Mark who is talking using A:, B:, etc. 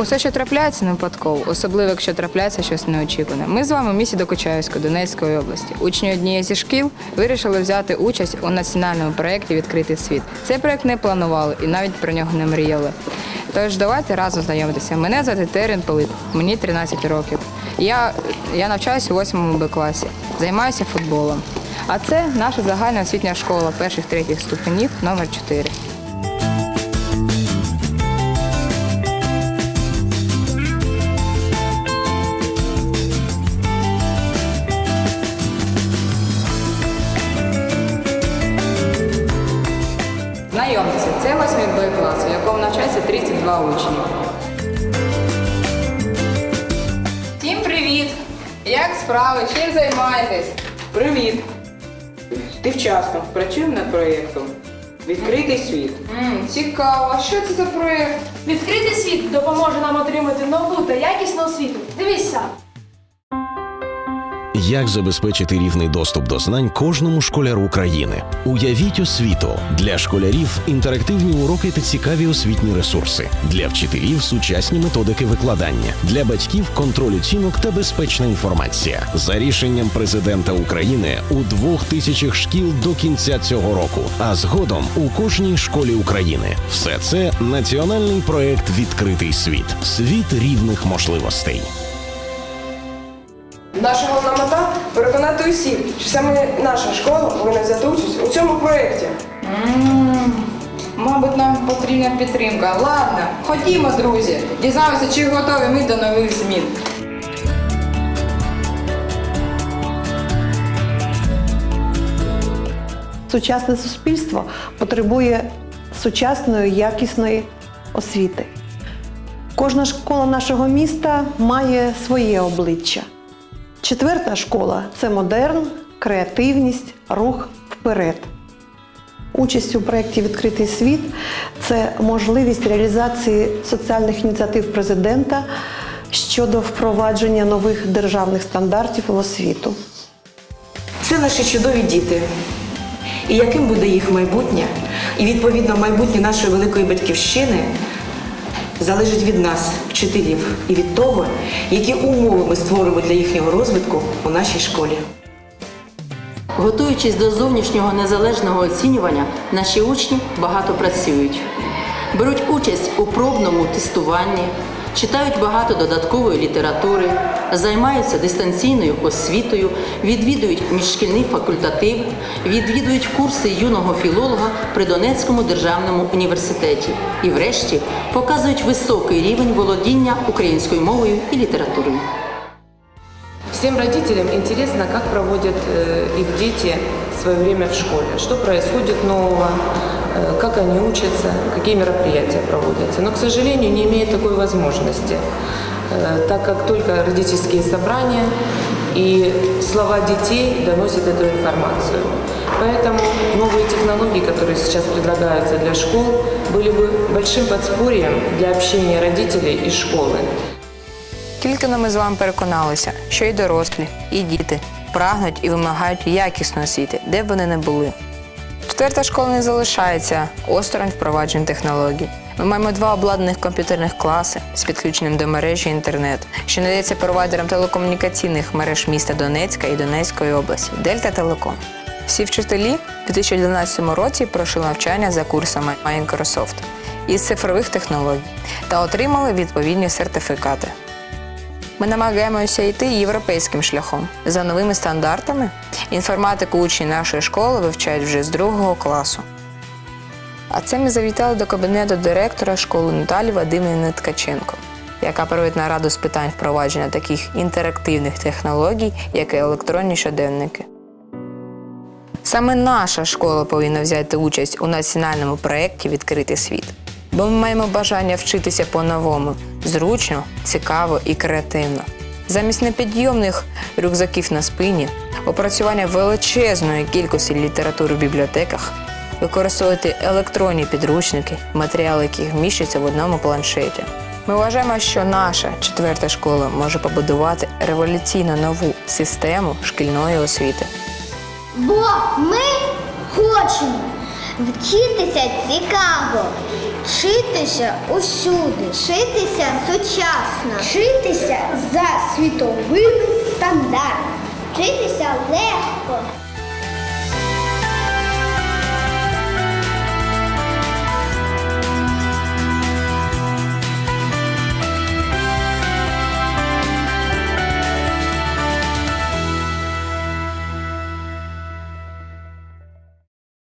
A: Усе, що трапляється, не випадково, особливо якщо трапляється щось неочікуване. Ми з вами в місті Докучаївської Донецької області. Учні однієї зі шкіл вирішили взяти участь у національному проєкті Відкритий світ. Цей проєкт не планували і навіть про нього не мріяли. Тож давайте разом знайомитися. Мене звати Терен Пилип, мені 13 років. Я, я навчаюся у 8 Б класі, займаюся футболом. А це наша загальна освітня школа перших третіх ступенів номер 4. Знайомтеся, це 8 Б клас, у якому навчається 32 учні. Всім привіт! Як справи? Чим займаєтесь?
B: Привіт! Ти вчасно працюємо над проєктом. Відкритий світ.
A: м цікаво, а що це за проєкт?
C: Відкритий світ допоможе нам отримати нову та якісну освіту. Дивись сам.
D: Як забезпечити рівний доступ до знань кожному школяру країни? Уявіть освіту для школярів інтерактивні уроки та цікаві освітні ресурси, для вчителів сучасні методики викладання, для батьків контроль оцінок та безпечна інформація. За рішенням президента України у двох тисячах шкіл до кінця цього року, а згодом у кожній школі України. Все це національний проект Відкритий світ, світ рівних можливостей.
B: Мета переконати усіх, що саме наша школа повинна взяти участь у цьому проєкті.
A: Мабуть, нам потрібна підтримка. Ладно, ходімо, друзі. Дізнаємося, чи готові ми до нових змін.
E: Сучасне суспільство потребує сучасної якісної освіти. Кожна школа нашого міста має своє обличчя. Четверта школа це модерн, креативність, рух вперед. Участь у проєкті Відкритий світ це можливість реалізації соціальних ініціатив президента щодо впровадження нових державних стандартів в освіту.
F: Це наші чудові діти. І яким буде їх майбутнє, і відповідно майбутнє нашої великої батьківщини залежить від нас, вчителів, і від того, які умови ми створимо для їхнього розвитку у нашій школі.
G: Готуючись до зовнішнього незалежного оцінювання, наші учні багато працюють, беруть участь у пробному тестуванні, читають багато додаткової літератури, займаються дистанційною освітою, відвідують міжшкільний факультатив, відвідують курси юного філолога при Донецькому державному університеті і, врешті, показують високий рівень володіння українською мовою і літературою.
H: Всем родителям интересно, как проводят э, их дети свое время в школе, что происходит нового, э, как они учатся, какие мероприятия проводятся. Но, к сожалению, не имеют такой возможности, э, так как только родительские собрания и слова детей доносят эту информацию. Поэтому новые технологии, которые сейчас предлагаются для школ, были бы большим подспорьем для общения родителей и школы.
A: Тільки но ми з вами переконалися, що і дорослі, і діти прагнуть і вимагають якісної освіти, де б вони не були. Четверта школа не залишається осторонь впроваджень технологій. Ми маємо два обладнаних комп'ютерних класи з підключенням до мережі інтернет, що надається провайдерам телекомунікаційних мереж міста Донецька і Донецької області Дельта Телеком. Всі вчителі у 2011 році пройшли навчання за курсами Microsoft із цифрових технологій та отримали відповідні сертифікати. Ми намагаємося йти європейським шляхом. За новими стандартами інформатику учні нашої школи вивчають вже з другого класу. А це ми завітали до кабінету директора школи Наталі Вадимівни Ткаченко, яка проводить нараду з питань впровадження таких інтерактивних технологій, як і електронні щоденники. Саме наша школа повинна взяти участь у національному проєкті Відкритий світ. Бо ми маємо бажання вчитися по-новому, зручно, цікаво і креативно. Замість непідйомних рюкзаків на спині, опрацювання величезної кількості літератури в бібліотеках, використовувати електронні підручники, матеріали яких вміщуються в одному планшеті. Ми вважаємо, що наша четверта школа може побудувати революційно нову систему шкільної освіти.
I: Бо ми хочемо вчитися цікаво, Вчитися усюди, вчитися сучасно, вчитися за світовими стандартами, вчитися легко.